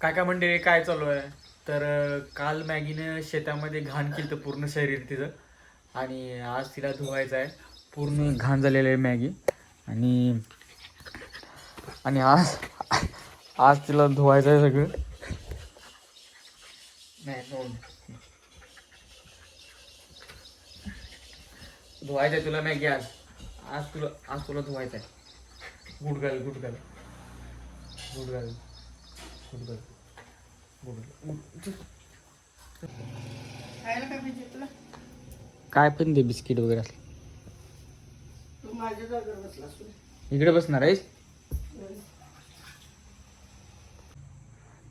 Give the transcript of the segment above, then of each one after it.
काय काय मंडळी काय चालू आहे? तर काल मॅगीनं शेतामध्ये घाण केलं पूर्ण शरीर तिचं. आणि आज तिला धुवायचं आहे. पूर्ण घाण झालेलं आहे मॅगी. आणि आणि आज आज तिला धुवायचं आहे सगळं. नाही धुवायचं आहे तुला मॅगी आज. आज तुला आज तुला धुवायचं आहे. गुड घाल गुड घाल गुड घाल गुड घाल गुड घाल खायला काय पाहिजे तुला? काय पण दे बिस्किट वगैरे असलं. तू माझ्या जागेवर बसला असू इकडे बसणार आहेस?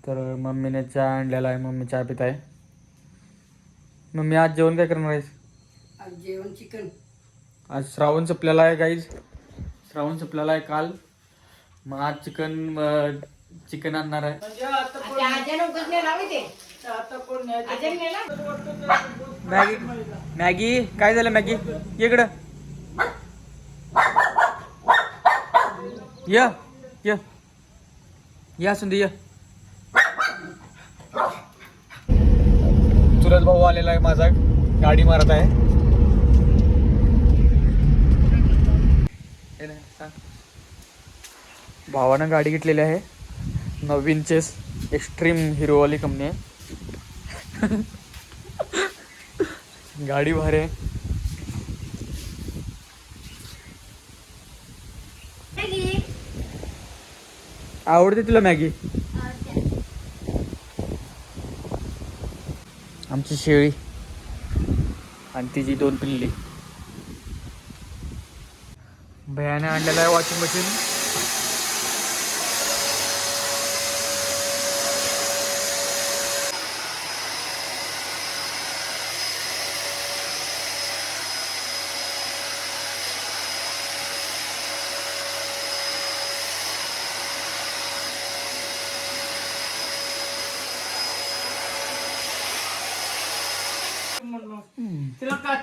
तर मम्मीने चहा आणलेला आहे मम्मी चहा पित आहे. मम्मी आज जेवण काय करणार आहेस? आज जेवण चिकन. आज श्रावण संपलेला आहे गाईज श्रावण संपलेला आहे काल. मग आज चिकन चिकन आणणार आहे. म्हणजे आता कोण आता कोण न्यायचं? Maggi Maggi? काय झालं मॅगी? इकडं. य य. या सुंदी य. चुलत भाऊ आलेला आहे माझा. गाडी मारत आहे. हे सांग. भावानं गाडी घेतलेली आहे. नवीन चेस एक्स्ट्रीम हिरोवाली कंपनी आहे. गाडी भारी आहे. आवडते तुला मॅगी? आमची शेळी आणि तिची दोन पिल्ली. भयाने आणलेला आहे वॉशिंग मशीन.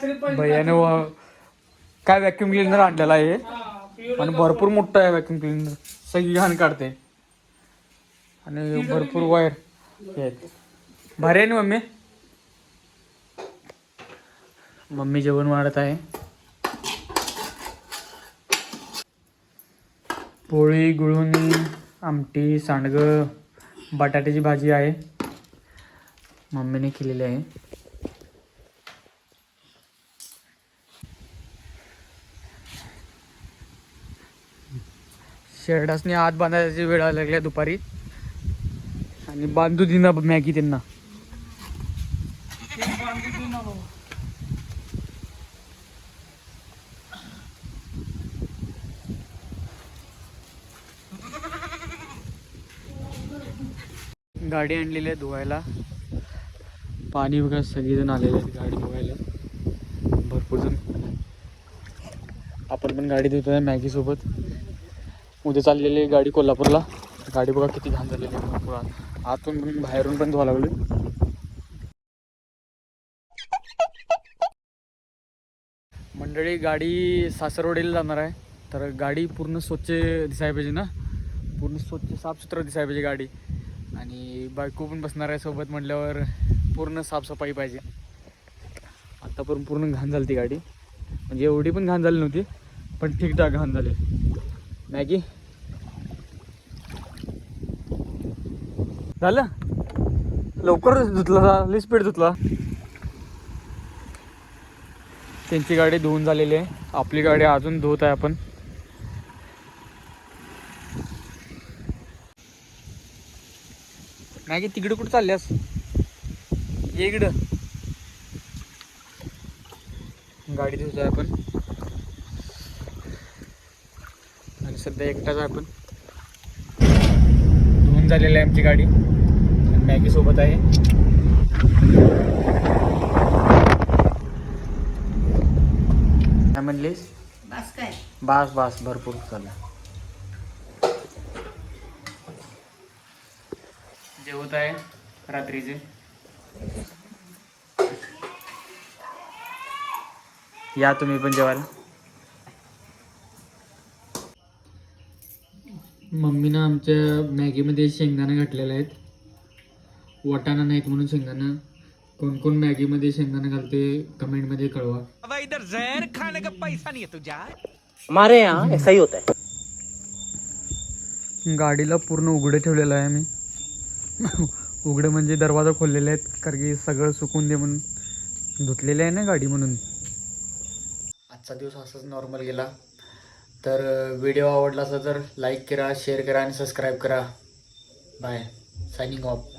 कात्री भैयाने व- काय व्हॅक्युम क्लिनर आणलेला आहे. आणि भरपूर मोठं आहे व्हॅक्युम क्लिनर सगळी घाण काढते. आणि भरपूर वायर आहेत. भारी आहे ना मम्मी? मम्मी जेवण वाढत आहे. पोळी गुळवणी आमटी सांडगं बटाट्याची भाजी आहे. मम्मीने केलेली आहे. शेरडासने आत बांधायची वेळ लागल्या दुपारी. आणि बांधू दिना मॅगी त्यांना. गाडी आणलेली आहे धुवायला. पाणी वगैरे सगळेजण आलेले आहेत गाडी धुवायला. भरपूर जण. आपण पण गाडी धुतो मॅगी सोबत उद्या चाललेली आहे गाडी कोल्हापूरला. गाडी बघा किती घाण झालेली आहे आतून पण बाहेरून पण धुवा लागली मंडळी गाडी सासरवडीला जाणार आहे. तर गाडी पूर्ण स्वच्छ दिसायला पाहिजे ना? पूर्ण स्वच्छ साफसुथरं दिसायला पाहिजे गाडी. आणि बायको पण बसणार आहे सोबत म्हटल्यावर पूर्ण साफसफाई पाहिजे. आता पण पूर्ण घाण झाली ती गाडी. म्हणजे एवढी पण घाण झाली नव्हती पण ठीकठाक घाण झाली. मॅगी झालं? लवकर धुतला लई स्पीड धुतला. त्यांची गाडी धुवून झालेली आहे. आपली गाडी अजून धुवत आहे आपण. मॅगी तिकडे कुठं चालल्यास? इकडं. गाडी धुतोय आपण. आणि सध्या एकटाच आहे आपण. धुवून झालेली आहे आमची गाडी. मॅगी सोबत आहे. काय म्हणलीस? बस काय? बास बास भरपूर झाला. जेवत आहे रात्रीचे. या तुम्ही पण जेवायला. मम्मीनं आमच्या मॅगीमध्ये शेंगदाणे घातलेले आहेत. वाटाणा नाहीत म्हणून शेंगदाणा. कोण कोण मॅगीमध्ये शेंगदाणा घालते कमेंटमध्ये कळवा. अब इधर जहर खाने का पैसा नहीं है तुझा हमारे यहाँ ऐसा ही होता है। गाडीला पूर्ण उघडे ठेवलेलं आहे मी उघडं म्हणजे दरवाजा खोललेले आहेत कारण की सगळं सुकून दे म्हणून. धुतलेले आहे ना गाडी म्हणून. आजचा दिवस असाच नॉर्मल गेला. तर व्हिडिओ आवडला असेल तर लाईक करा शेअर करा आणि सबस्क्राईब करा. Bye signing off